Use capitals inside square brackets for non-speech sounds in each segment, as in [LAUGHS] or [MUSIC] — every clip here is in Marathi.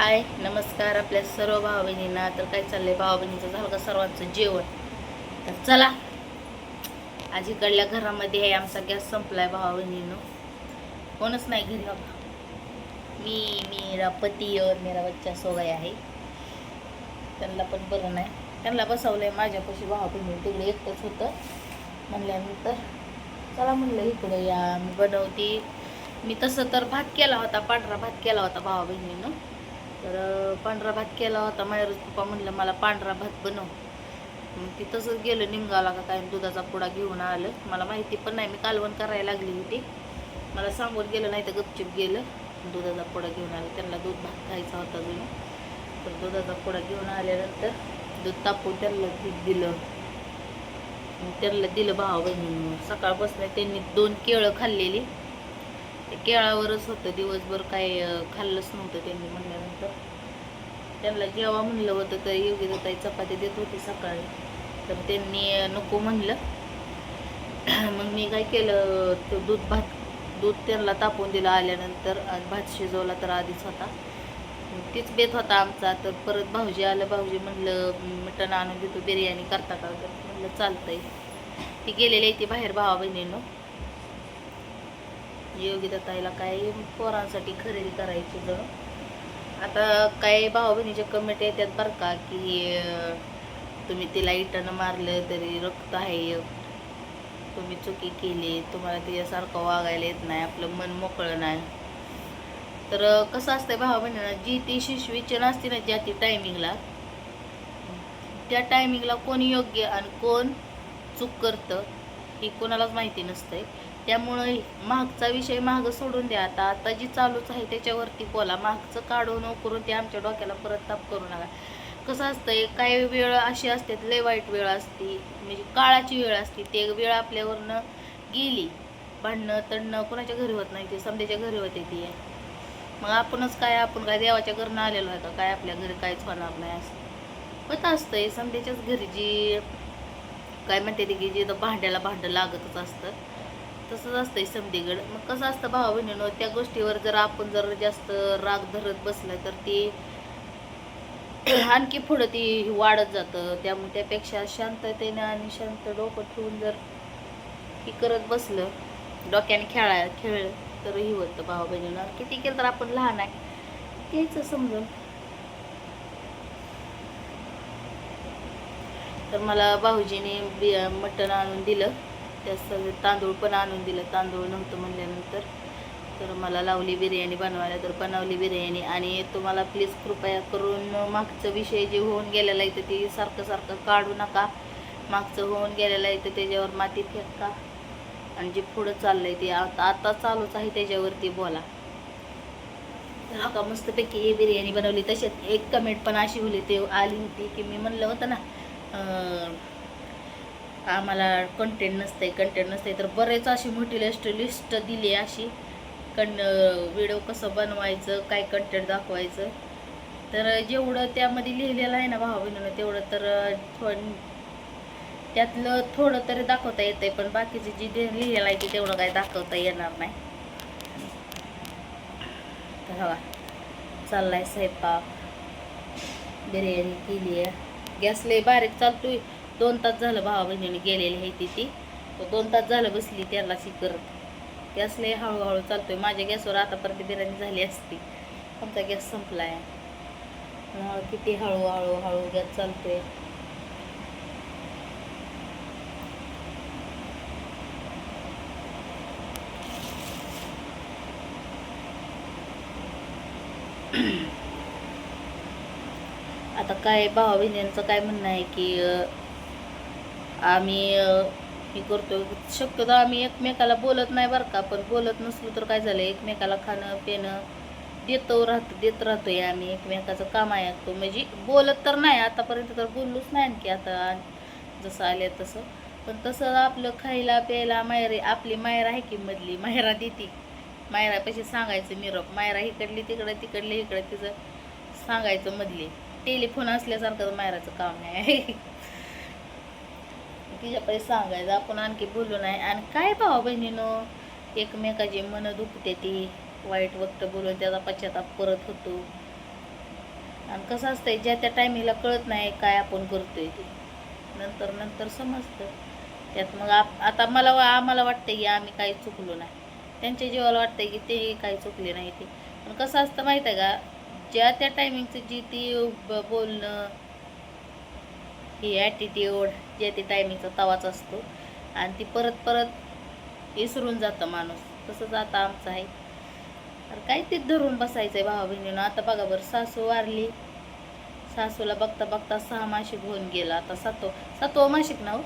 हाय नमस्कार आपल्या सर्व भावा बहिणींना तर काय चाललंय? भावा बहिणीचं झालं का सर्वांचं जेवण? तर चला. आज इकडल्या घरामध्ये आहे आमचा गॅस संपलाय भावा बहिणीनं कोणच नाही घरी बाबा. मी मेरा पती और मेरा बच्चा सो आहे. त्यांना पण बरं नाही. त्यांना बसवलंय माझ्यापाशी भावा बहिणी तिकडे एकटंच होतं म्हणल्यानंतर. चला म्हणलं इकडे या. मी बनवते. मी तसं तर भात केला होता पांढरा भात केला होता भावा बहिणीनं तर पांढरा भात केला होता. मायरूज पप्पा म्हणलं मला पांढरा भात बनव. मग ती तसंच गेलं निमगावला का काय दुधाचा पुडा घेऊन आलं. मला माहिती पण नाही मी कालवण करायला लागली होती. मला सांगून गेलं नाही तर गपचिप गेलं. दुधाचा पुडा घेऊन आलं. त्यांना दूध भात खायचा होता जुनं. तर दुधाचा पुडा घेऊन आल्यानंतर दूध तापवून त्यांना दूध दिलं. त्यांना दिलं भाव बहिणी सकाळपासून त्यांनी दोन केळं खाल्लेली. ते केळावरच होतं. दिवसभर काय खाल्लंच नव्हतं त्यांनी म्हणल्यानंतर. त्यांना जेव्हा म्हणलं होतं तर योगी ताई चपाती देत होती सकाळी. तर त्यांनी नको म्हणलं. [CLEARS THROAT] मग मी काय केलं तो दूध भात दूध त्यांना तापवून दिलं. आल्यानंतर भात शिजवला तर आधीच होता. तीच बेत होता आमचा. तर परत भाऊजी आलं. भाऊजी म्हणलं मटण आणून देतो. बिर्याणी करता का? म्हणलं चालतंय. ती गेलेली आहे ती बाहेर भावा बहिणीनं योगिता ताईला काय पोरांसाठी खरेदी करायची जर आता काही भाऊ बहिणीच्या कमेंट येतात बरं का की तुम्ही तिला इटानं मारलं तरी रक्त आहे. तुम्ही चुकी केली तुम्हाला तिच्यासारखं वागायला येत नाही आपलं मन मोकळं नाही. तर कसं असतंय भाऊ बहिणीला जी ती शिशवीची नसते ना ज्या ती टायमिंगला त्या टायमिंगला कोण योग्य आणि कोण चूक करतं ही कोणालाच माहिती नसतंय. त्यामुळं मागचा विषय माग सोडून द्या आता. आता जी चालूच आहे त्याच्यावरती बोला. मागचं काढून उकरून ते आमच्या डोक्याला परत ताप करू नका. कसं असतंय काही वेळ अशी असते लय वाईट वेळ असते. म्हणजे काळाची वेळ असते. ते वेळ आपल्यावरनं गेली. भांडणं तडणं कोणाच्या घरी होत नाही ते. समध्याच्या घरी होते ती. मग आपणच काय आपण काय देवाच्या घरनं आलेलो आहे का? काय आपल्या घरी काहीच होणार नाही असं. होत असतंय. समध्याच्याच घरी जी काय म्हणते ती की जी भांड्याला भांडं लागतच असतं. तसंच असतंय समधीगड मग कसं असतं भावा बहिणीनं त्या गोष्टीवर जर आपण जर जास्त राग धरत बसलं तर ती आणखी पुढं ती वाढत जातं. त्यामुळे त्यापेक्षा शांततेने आणि शांत डोकं ठेवून जर ही करत बसलं डोक्याने खेळा खेळ तरही होतं भावा बहिणीनं. किती केलं तर आपण लहान आहे. घ्यायचं समजून. तर मला भाऊजीने बि मटण आणून दिलं. त्याचं तांदूळ पण आणून दिलं. तांदूळ नव्हतं म्हणल्यानंतर. तर मला लावली बिर्याणी बनवायला. तर बनवली बिर्याणी आणि तुम्हाला प्लीज कृपया करून मागचं विषय जे होऊन गेलेला आहे तर ते सारखं सारखं काढू नका. मागचं होऊन गेलेलं आहे तर त्याच्यावर माती फेका आणि जे पुढं चाललं आहे ते आता आता चालूच आहे त्याच्यावरती बोला. तर का मस्तपैकी ही बिर्याणी बनवली. तसेच एक कमेंट पण अशी होली ते आली होती की मी म्हणलं होतं ना आम्हाला कंटेंट नसते कंटेंट नसते तर बरेच अशी मोठी लिस्ट लिस्ट दिली अशी. कं व्हिडिओ कसं बनवायचं काय कंटेंट दाखवायचं. तर जेवढं त्यामध्ये लिहिलेलं आहे ना भावा बहिणीनं तेवढं तर थोडं त्यातलं थोडं तरी दाखवता येतं आहे पण बाकीचे जी जे लिहिलेलं आहे ते तेवढं काय दाखवता येणार नाही. तर हवा चाललाय स्वयंपाक. बिर्याणी केली आहे. गॅस लय बारीक चालतोय. दोन तास झालं भावा बहिणीने गेलेली आहे ती ती. दोन तास झालं बसली त्याला शी करत. गॅस लय हळूहळू चालतोय. माझ्या गॅसवर आतापर्यंत बिर्याणी झाली असती. आमचा गॅस संपला आहे किती हळूहळू हळू गॅस चालतोय. आता काय भावा बहिणींचं काय म्हणणं आहे की आम्ही हे करतो. शक्यतो आम्ही एकमेकाला बोलत नाही बरं का पण बोलत नसलो तर काय झालं? एकमेकाला खाणं पिणं देतो राहतो देत राहतोय आम्ही. एकमेकाचं काम ऐकतो म्हणजे बोलत तर नाही आतापर्यंत तर बोललोच नाही आणखी. आता जसं आले तसं. पण तसं आपलं खायला प्यायला मायरे आपली मायरा आहे की मधली? मायरा देते. मायरापाशी सांगायचं निरोप. मायरा इकडली तिकडं तिकडली इकडं तिचं सांगायचं मधली. टेलिफोन असल्यासारखं मायराचं काम नाही [LAUGHS] तिच्याकडे सांगायचं आपण आणखी बोलू नाही. आणि काय भावा बहिणीनं एकमेकाची मन दुखते ती. वाईट वक्त बोलून त्याचा पश्चाताप परत होतो. आणि कसं असतंय ज्या त्या टायमिंगला कळत नाही काय आपण करतोय ते. नंतर नंतर समजतं. त्यात मग आप आता मला वा- आम्हाला वाटतं की आम्ही काही चुकलो नाही. त्यांच्या जीवाला वाटतंय की ते काही चुकले नाही ते. पण कसं असतं माहीत आहे का ज्या त्या टायमिंगचं जी ती बोलणं ही ॲटिट्यूड जे ते टायमिंगचा तवाच असतो. आणि ती परत परत विसरून जातं माणूस. तसंच आता आमचं आहे. अरे काय ते धरून बसायचं आहे भावा बहिणीनं. आता बघा बरं सासू वारली. सासूला बघता बघता सहा मासिक होऊन गेला. आता सातो सातवं मासिक ना हो?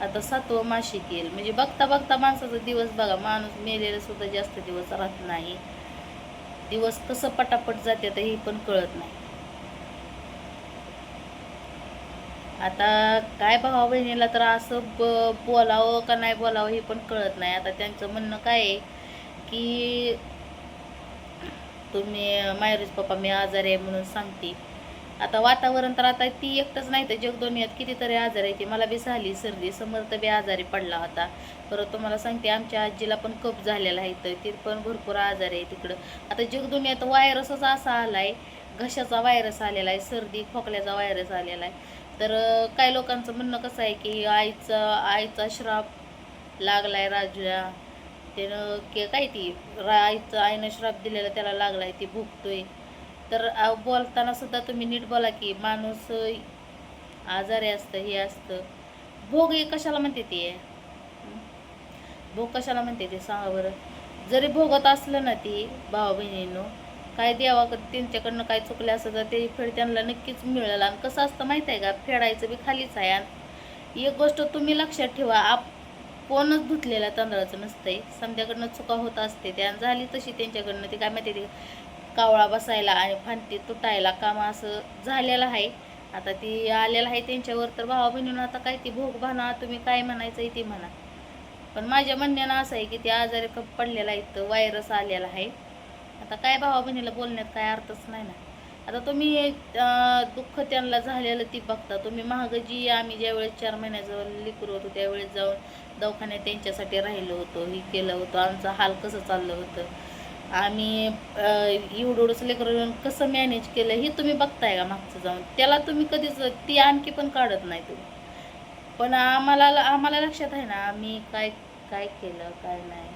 आता सातवं मासिक येईल. म्हणजे बघता बघता माणसाचा दिवस बघा. माणूस मेलेला सुद्धा जास्त दिवस राहत नाही. दिवस कसं पटापट जाते तर हे पण कळत नाही. आता काय भावा बहिणीला तर असं ब बोलावं का नाही बोलावं हे पण कळत नाही. आता त्यांचं म्हणणं काय आहे की तुम्ही मायरूज पप्पा मी आजारी आहे म्हणून सांगते. आता वातावरण तर आता ती एकटंच नाही तर जगदोनियात कितीतरी आजार आहे ती. मला बी झाली सर्दी. समर्थ बी आजारी पडला होता. परत तुम्हाला सांगते आमच्या आजीला पण कप झालेला आहे तर ती पण भरपूर आजार आहे तिकडं. आता जगदुनियात व्हायरसच असा आला आहे घशाचा व्हायरस आलेला आहे. सर्दी खोकल्याचा व्हायरस आलेला आहे. तर काही लोकांचं म्हणणं कसं आहे की आईचा आईचा श्राप लागलाय राजूला. त्यानं के काय ती रा आईचं आईनं श्राप दिलेला त्याला लागलाय ती भुगतोय. तर बोलताना सुद्धा तुम्ही नीट बोला की माणूस आजारी असतं हे असतं. भोग हे कशाला म्हणते ते? भोग कशाला म्हणते ते? सांगा बरं. जरी भोगत असलं ना ती भावा बहिणीनं काय देवा त्यांच्याकडनं काय चुकलं असं तर ते फेड त्यांना नक्कीच मिळेल. आणि कसं असतं माहीत आहे का? फेडायचं बी खालीच आहे. आणि एक गोष्ट तुम्ही लक्षात ठेवा आप कोणच धुतलेल्या तांदळाचं नसतंय. समध्याकडनं चुका होत असते त्या. झाली तशी त्यांच्याकडनं. ते काय माहिती ते कावळा बसायला आणि फांती तुटायला काम असं झालेलं आहे. आता ती आलेलं आहे त्यांच्यावर. तर भावा बहिणीनं आता काय ती भोग भाना तुम्ही काय म्हणायचं आहे ते म्हणा. पण माझ्या म्हणण्यानं असं आहे की ते आजारी पडलेला आहे तर व्हायरस आलेला आहे. आता काय भावा बहिणीला बोलण्यात काय अर्थच नाही ना. आता तुम्ही दुःख त्यांना झालेलं ती बघता. तुम्ही महाग जी आम्ही ज्यावेळेस चार महिन्याचं लिकूर होतो त्यावेळेस जाऊन दवाखान्यात त्यांच्यासाठी राहिलो होतो हे केलं होतं. आमचा हाल कसं चाललं होतं? आम्ही एवढंच एवढं लेकरं कसं मॅनेज केलं हे तुम्ही बघताय का मागचं जाऊन? त्याला तुम्ही कधीच ती आणखी पण काढत नाही तुम्ही. पण आम्हाला आम्हाला लक्षात आहे ना आम्ही काय काय केलं काय नाही.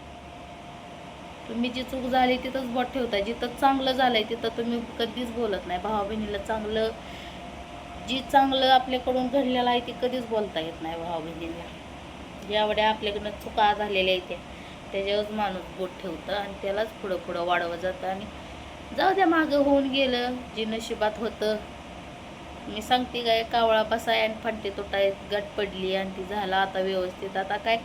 तुम्ही जी चूक झाली तिथंच बोट ठेवता जिथं चांगलं झालंय तिथं तुम्ही कधीच बोलत नाही. भावा बहिणीला चांगलं जी चांगलं आपल्याकडून घडलेलं आहे ती कधीच बोलता येत नाही भावा बहिणीला जेवढ्या आपल्याकडनं चुका झालेल्या आहेत त्या त्याच्यावरच माणूस बोट ठेवतं आणि त्यालाच पुढं पुढं वाढवत जातं. आणि जाऊ द्या मागं होऊन गेलं जे नशिबात होतं. मी सांगते काय कावळा बसाय आणि फंटे तुटाय गट पडली आणि ती झाला आता व्यवस्थित. आता काय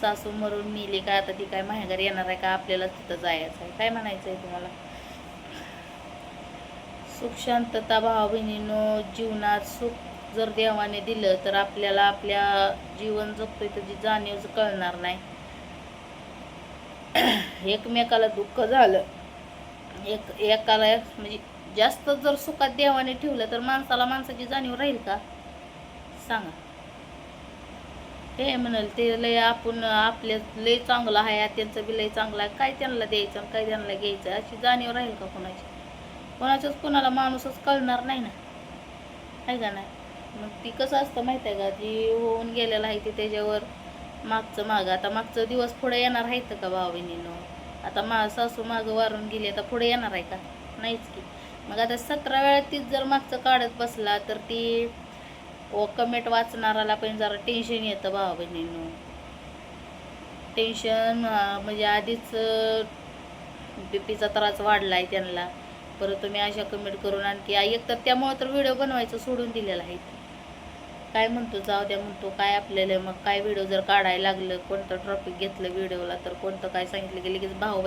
सासू मरून मिली काय आता ती काय माहेर येणार आहे का? आपल्याला तिथं जायचं आहे. काय म्हणायचं आहे तुम्हाला? सुख शांतता भावा बहिणीनो जीवनात सुख जर देवाने दिलं तर आपल्याला आपल्या जीवन जगतोय त्याची जाणीव कळणार नाही. [CLEARS THROAT] एकमेकाला दुःख झालं एक एकाला म्हणजे जास्त जर सुखात देवाने ठेवलं तर माणसाला माणसाची जाणीव राहील का? सांगा. ते म्हणाल ते? लय आपण आपल्या लय चांगलं आहे त्यांचं बी लय चांगलं आहे. काय त्यांना द्यायचं आणि काय त्यांना घ्यायचं? अशी जाणीव राहील का कोणाची? कोणाच्याच कोणाला माणूसच कळणार नाही ना. आहे का नाही? मग ती कसं असतं माहीत आहे का? जी होऊन गेलेलं आहे ते त्याच्यावर मागचं मागं. आता मागचं दिवस पुढे येणार आहेत का भाऊ आता मा सासू मागं वारून गेली आता पुढे येणार आहे का? नाहीच की. मग आता सतरा वेळा तीच जर मागचं काढत बसला तर ती व कमेंट वाचणाराला पण जरा टेन्शन येतं भावा बहिणीनं. टेन्शन म्हणजे आधीच बी पीचा त्रास वाढला आहे त्यांना. परत तुम्ही अशा कमेंट करून आणखी एक तर त्यामुळं तर व्हिडिओ बनवायचं सोडून दिलेला आहे. काय म्हणतो जाऊ द्या म्हणतो काय आपल्याला मग काय व्हिडिओ जर काढायला लागलं कोणतं ट्रॉपिक घेतलं व्हिडिओला तर कोणतं काय सांगितलं की लगेच भाऊ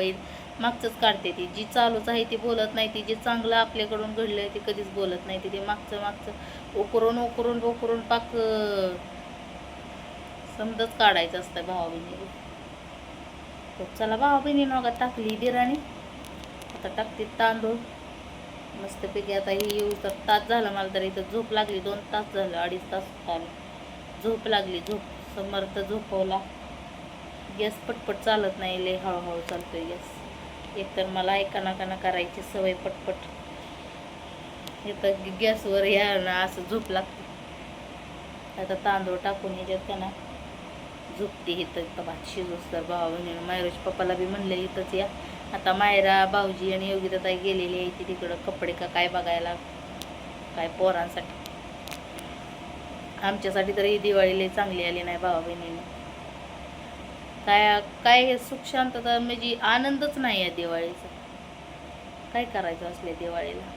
मागचंच काढते ती. जी चालूच आहे ती बोलत नाही ती जे चांगलं आपल्याकडून घडलं आहे ती कधीच बोलत नाही ती ते मागचं मागचं उकरून उकरून उकरून पाक समजच काढायचं असतं भावाबहिणी चला भावाबहिणी नका टाकली दिराणी आता टाकते तांदूळ. मस्तपैकी आता ही येऊ तर तास झाला मला तर इथं झोप लागली दोन तास झालं अडीच तास झालं झोप लागली झोप समर्थ झोपवला. गॅस पटपट चालत नाही लय हळूहळू चालतोय गॅस एकतर मला एका नाकाना करायची सवय पटपट. इथं गॅसवर या ना असं झोप लागते. आता तांदूळ टाकून येतात का ना झोपते इथं. भात शिजूस तर भावा बहिणीनं मायरोज पप्पाला बी म्हणले इथंच या. आता मायरा भाऊजी आणि योगिता ताई गेलेली आहे ती तिकडं कपडे का काय बघायला काय पोरांसाठी. आमच्यासाठी तर ही दिवाळी लई चांगली आली नाही भावा बहिणीने. काय काय सुख शांतता म्हणजे आनंदच नाही आहे दिवाळीचा. काय करायचं असले दिवाळीला?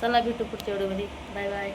चला भेटू पुढच्या व्हिडिओमध्ये. Bye bye.